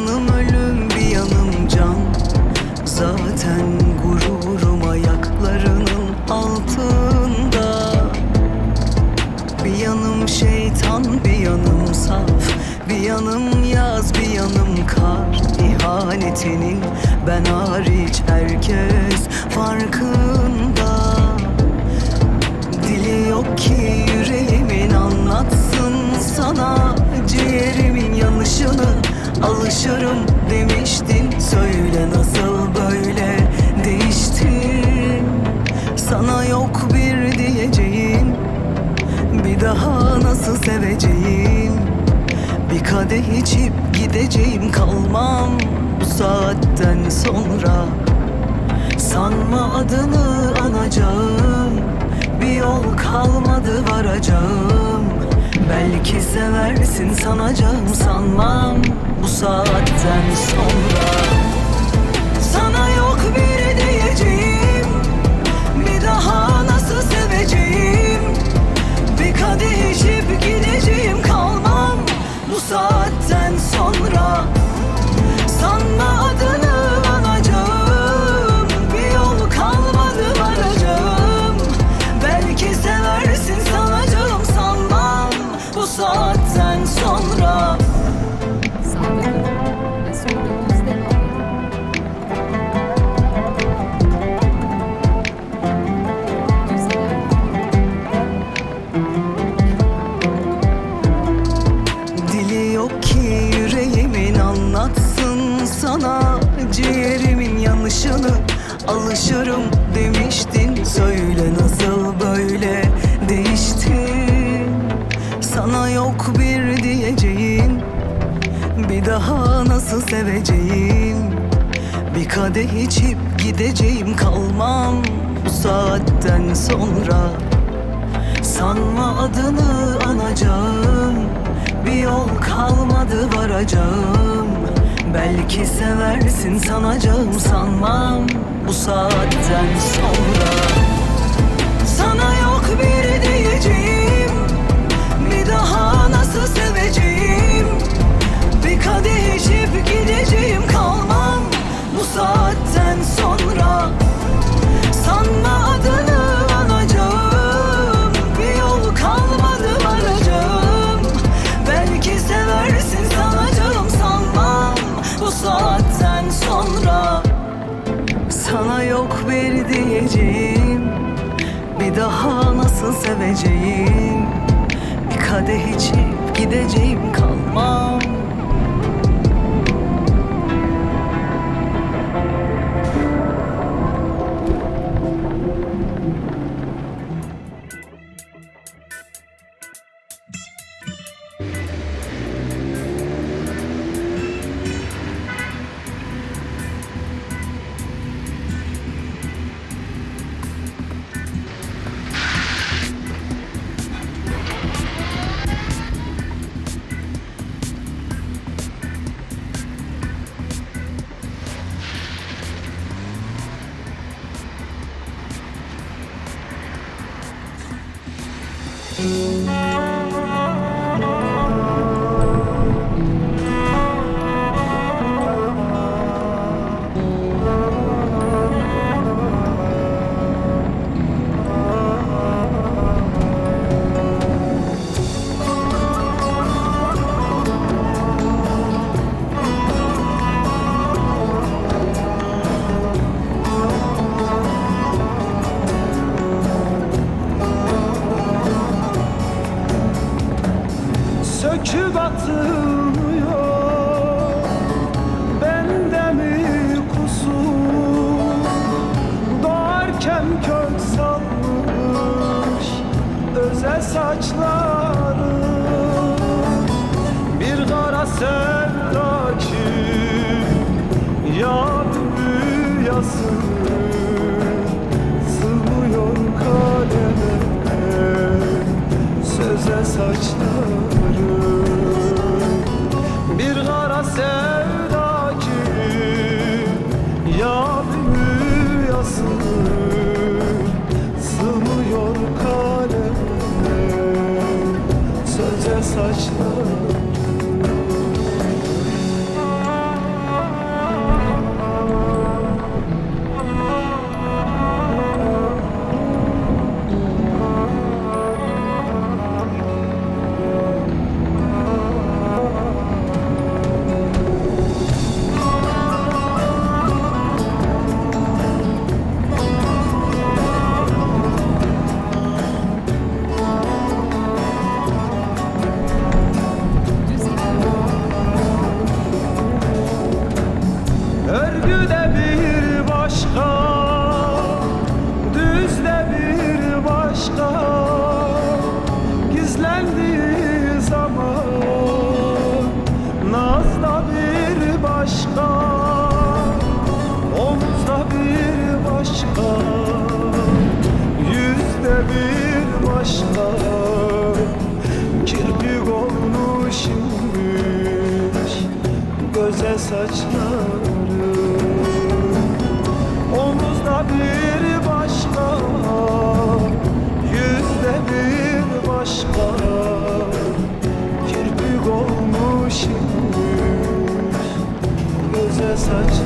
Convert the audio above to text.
yanım ölüm bir yanım can. Zaten gururum ayaklarının altında. Bir yanım şeytan bir yanım saf. Bir yanım yaz bir yanım kar. İhanetinin ben hariç herkes farkında. Dili yok ki yüreğimin anlatsın sana. Ciğerimin yanışını alışırım demiştin Söyle nasıl böyle değiştin? Sana yok bir diyeceğim Bir daha nasıl seveceğim Bir kadeh içip gideceğim kalmam Bu saatten sonra. Sanma adını anacağım Bir yol kalmadı varacağım Belki seversin sanacağım sanmam. Bu saatten sonra Yanışını alışırım demiştin. Söyle nasıl böyle değiştin? Sana yok bir diyeceğim Bir daha nasıl seveceğim? Bir kadeh içip gideceğim kalmam Bu saatten sonra. Sanma adını anacağım Bir yol kalmadı varacağım Belki seversin sanacağım sanmam. Bu saatten sonra Sana yok bir nasıl seveceğim? Bir kadeh içip gideceğim kalmam söküp atılmıyor. Bende mi kusur? Doğarken kök salmış Özel saçları. Bir kara sevda ki Ya bir rüyasını Sığmıyor kaleme Söze saçları touch Sürgüde bir başka Düzde bir başka. Gizlendiği zaman Nazda bir başka Omuzda bir başka. Yüzde bir başka Kirpik olmuş Göze saçlar. such